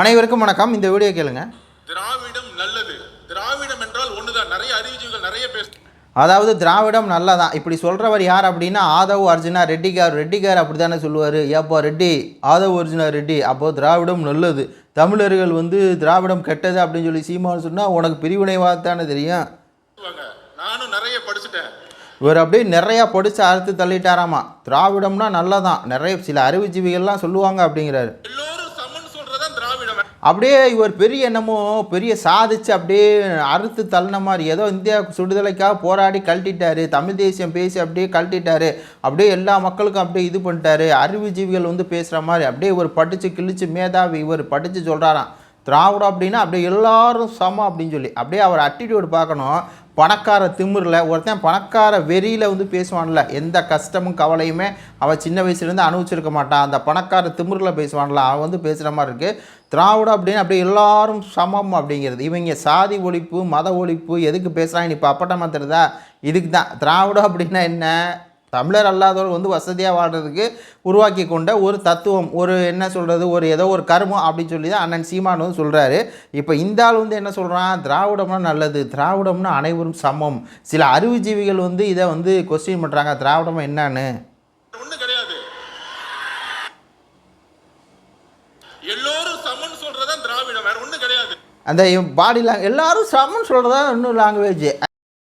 அனைவருக்கும் வணக்கம். இந்த வீடியோ கேளுங்க. திராவிடம் நல்லது. திராவிடம் என்றால் ஒண்ணுதான். நிறைய அறிவுஜீவிகள் நிறைய பேச அதாவது திராவிடம் நல்லதான். இப்படி சொல்கிறவர் யார் அப்படின்னா ஆதவ் அர்ஜுனா ரெட்டிக்கார் ரெட்டிக்கார் அப்படி தானே சொல்லுவார். ஏப்பா ரெட்டி ஆதவ் அர்ஜுனா ரெட்டி. அப்போ திராவிடம் நல்லது. தமிழர்கள் வந்து திராவிடம் கெட்டது அப்படின்னு சொல்லி சீமான்னு சொன்னால் உனக்கு பிரிவினைவாக தானே தெரியும் நானும் நிறைய படிச்சுட்டேன். இவர் அப்படியே நிறையா படித்து அறுத்து தள்ளிட்டாராமா. திராவிடம்னா நல்லதான். நிறைய சில அறிவுஜீவிகள்லாம் சொல்லுவாங்க அப்படிங்கிறாரு எல்லோரும் சமன் சொல்றதான் திராவிடம் அப்படியே இவர் பெரிய என்னமோ பெரிய சாதிச்சு அப்படியே அறுத்து தள்ளின மாதிரி ஏதோ இந்தியா சுடுதலைக்காக போராடி கழட்டிட்டாரு தமிழ் தேசியம் பேசி அப்படியே கழட்டிட்டாரு அப்படியே எல்லா மக்களுக்கும் அப்படியே இது பண்ணிட்டாரு அறிவுஜீவிகள் வந்து பேசுகிற மாதிரி அப்படியே இவர் படித்து கிழிச்சு மேதாவி இவர் படித்து சொல்கிறாராம் திராவிடம் அப்படின்னா அப்படியே எல்லாரும் சமம் அப்படின்னு சொல்லி அப்படியே அவர் அட்டிடியூட் பார்க்கணும். பணக்கார திமிரில் ஒருத்தன் பணக்கார வெறியில் வந்து பேசுவான்ல எந்த கஷ்டமும் கவலையுமே அவன் சின்ன வயசுலேருந்து அனுபவிச்சிருக்க மாட்டான். அந்த பணக்கார திமிரில் பேசுவான்ல அவன் வந்து பேசுகிற மாதிரி இருக்குது திராவிடம் அப்படின்னு அப்படியே எல்லாரும் சமம் அப்படிங்கிறது. இவங்க சாதி ஒழிப்பு மத ஒழிப்பு எதுக்கு பேசுகிறாங்க இப்போ அப்பட்டமாக தெரியுதா? இதுக்கு தான் திராவிடம் அப்படின்னா என்ன? தமிழர் அல்லாதவர் வந்து வசதியாக வாழ்கிறதுக்கு உருவாக்கி கொண்ட ஒரு தத்துவம் ஒரு என்ன சொல்கிறது ஒரு ஏதோ ஒரு கர்மம் அப்படின்னு சொல்லி தான் அண்ணன் சீமான் வந்து சொல்கிறாரு இப்போ இந்த ஆள் வந்து என்ன சொல்கிறான் திராவிடம்னா நல்லது திராவிடம்னா அனைவரும் சமம். சில அறிவுஜீவிகள் வந்து இதை வந்து கொஸ்டின் பண்ணுறாங்க திராவிடம் என்னன்னு? எல்லோரும் சமன் சொல்றதான் திராவிடம் வேற ஒண்ணு கிடையாது. அந்த பாடி லாங் எல்லாரும் சமம்னு சொல்கிறதா இன்னும் லாங்குவேஜ்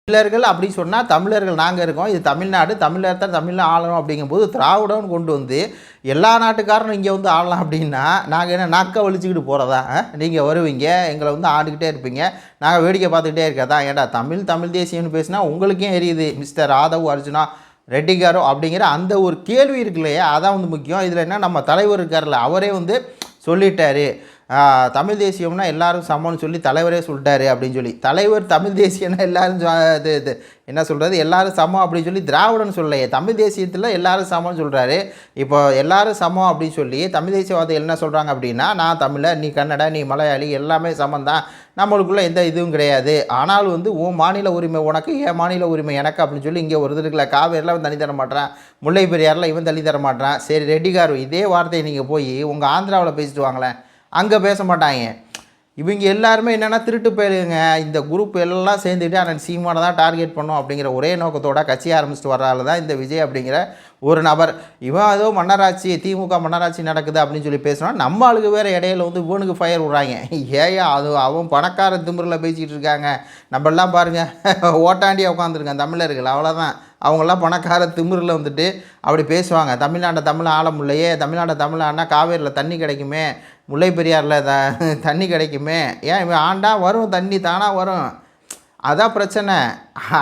தமிழர்கள் அப்படின்னு சொன்னால் தமிழர்கள் நாங்கள் இருக்கோம். இது தமிழ்நாடு தமிழர் தான் தமிழில் ஆளணும் அப்படிங்கும்போது திராவிடம்னு கொண்டு வந்து எல்லா நாட்டுக்காரனும் இங்கே வந்து ஆளலாம் அப்படின்னா நாங்கள் என்ன நாக்க வலிச்சுக்கிட்டு போகிறதா நீங்கள் வருவீங்க எங்களை வந்து ஆண்டுக்கிட்டே இருப்பீங்க. நாங்கள் வேடிக்கை பார்த்துக்கிட்டே இருக்கதா ஏன்டா தமிழ் தமிழ் தேசியம்னு பேசினா உங்களுக்கே எரியுது. மிஸ்டர் ராதவ் அர்ஜுனா ரெட்டிகாரோ அப்படிங்கிற அந்த ஒரு கேள்வி இருக்கு இல்லையா அதான் வந்து முக்கியம். இதில் என்ன நம்ம தலைவர் இருக்கார்ல அவரே வந்து சொல்லிட்டாரு. தமிழ் தேசியம்னா எல்லாரும் சமம்னு சொல்லி தலைவரே சொல்லிட்டாரு அப்படின்னு சொல்லி. தலைவர் தமிழ் தேசியம்னா எல்லாரும் இது இது என்ன சொல்கிறது எல்லாரும் சமம் அப்படின்னு சொல்லி திராவிடன்னு சொல்லலையே. தமிழ் தேசியத்தில் எல்லாரும் சமம்னு சொல்கிறாரு இப்போ எல்லாரும் சமம் அப்படின்னு சொல்லி தமிழ் தேசியவாதிகள் என்ன சொல்கிறாங்க அப்படின்னா நான் தமிழர் நீ கன்னடா நீ மலையாளி எல்லாமே சமம் தான் நம்மளுக்குள்ளே எந்த இதுவும் கிடையாது. ஆனால் வந்து உன் மாநில உரிமை உனக்கு என் மாநில உரிமை எனக்கு அப்படின்னு சொல்லி இங்கே ஒரு இருக்குல்ல காவேரியில் அவன் தண்ணி தர மாட்டான் முல்லை பெரியாரில் இவன் தள்ளி தர மாட்டான் சரி ரெட்டிகார் இதே வார்த்தையை நீங்கள் போய் உங்கள் ஆந்திராவில் பேசிட்டு வாங்களேன். அங்கே பேச மாட்டாங்க. இவங்க எல்லாருமே என்னென்னா திருட்டு போயிருங்க இந்த குரூப் எல்லாம் சேர்ந்துட்டு அண்ணன் சீமானை தான் டார்கெட் பண்ணோம் அப்படிங்கிற ஒரே நோக்கத்தோட கட்சி ஆரம்பிச்சிட்டு வர்றாள் தான் இந்த விஜய் அப்படிங்கிற ஒரு நபர். இவன் ஏதோ மன்னராட்சி திமுக மன்னராட்சி நடக்குது அப்படின்னு சொல்லி பேசுனா நம்ம ஆளுக்கு வேறு இடையில வந்து இவனுக்கு ஃபயர் விட்றாங்க. ஏயா அது அவன் பணக்கார திமிரில் பேசிக்கிட்டு இருக்காங்க. நம்மெல்லாம் பாருங்கள் ஓட்டாண்டியாக உட்காந்துருக்கான் தமிழர்கள் அவ்வளோதான் அவங்கெல்லாம் பணக்கார திமிரில் வந்துட்டு அப்படி பேசுவாங்க. தமிழ்நாட்டை தமிழ் ஆள முடியலையே தமிழ்நாட்டை தமிழ் ஆனால் காவேரியில் தண்ணி கிடைக்குமே முல்லை பெரியாரில் த தண்ணி கிடைக்குமே. ஏன் இவன் ஆண்டா வரும் தண்ணி தானாக வரும்? அதான் பிரச்சனை.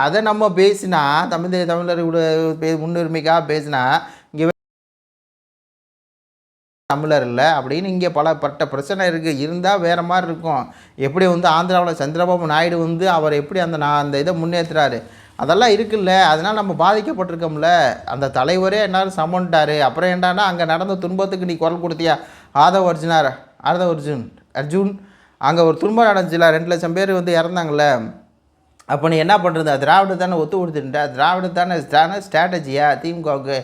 அதை நம்ம பேசினா தமிழ் தமிழர்களோட பே முன்னுரிமைக்காக பேசினா இங்கே தமிழர் இல்லை அப்படின்னு இங்கே பல பட்ட பிரச்சனை இருக்குது இருந்தால் வேறு மாதிரி இருக்கும். எப்படி வந்து ஆந்திராவில் சந்திரபாபு நாயுடு வந்து அவர் எப்படி அந்த நான் அந்த இதை முன்னேற்றுறாரு அதெல்லாம் இருக்குல்ல. அதனால் நம்ம பாதிக்கப்பட்டிருக்கோம்ல. அந்த தலைவரே என்னாலும் சமன்ட்டார் அப்புறம் என்னன்னா அங்கே நடந்த துன்பத்துக்கு நீ குரல் கொடுத்தியா? ஆதவ் அர்ஜுனார் ஆதவ் அர்ஜுன் அர்ஜுன் அங்கே ஒரு துன்பம் நடந்துச்சுல ரெண்டு லட்சம் பேர் வந்து இறந்தாங்கல்ல. அப்போ நீ என்ன பண்ணுறது திராவிட தானே ஒத்து கொடுத்துட்டா திராவிட தானே தானே ஸ்ட்ராட்டஜியா திமுகவுக்கு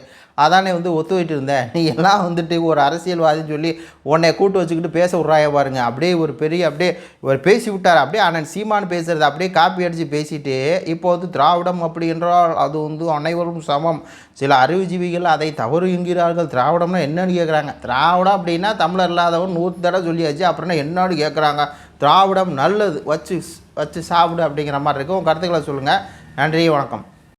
அதானே வந்து ஒத்துழைட்டு இருந்தேன் நீ எல்லாம் வந்துட்டு ஒரு அரசியல்வாதின்னு சொல்லி உன்னை கூட்டு வச்சுக்கிட்டு பேச விட்றாய பாருங்க. அப்படியே ஒரு பெரிய அப்படியே இவர் பேசி விட்டார் அப்படியே அண்ணன் சீமான் பேசுறது அப்படியே காப்பி அடித்து பேசிட்டு இப்போ வந்து திராவிடம் அப்படி என்றால் அது வந்து அனைவரும் சமம். சில அறிவுஜீவிகள் அதை தவறு என்கிறார்கள் திராவிடம்னா என்னன்னு கேட்குறாங்க திராவிடம் அப்படின்னா தமிழர் இல்லாதவன் நூறு தடவை சொல்லியாச்சு. அப்புறம்னா என்னன்னு கேட்குறாங்க திராவிடம் நல்லது. வச்சு வச்சு சாப்பிடு அப்படிங்கிற மாதிரி இருக்கும் உங்கள் கருத்துக்களை சொல்லுங்கள் நன்றி வணக்கம்.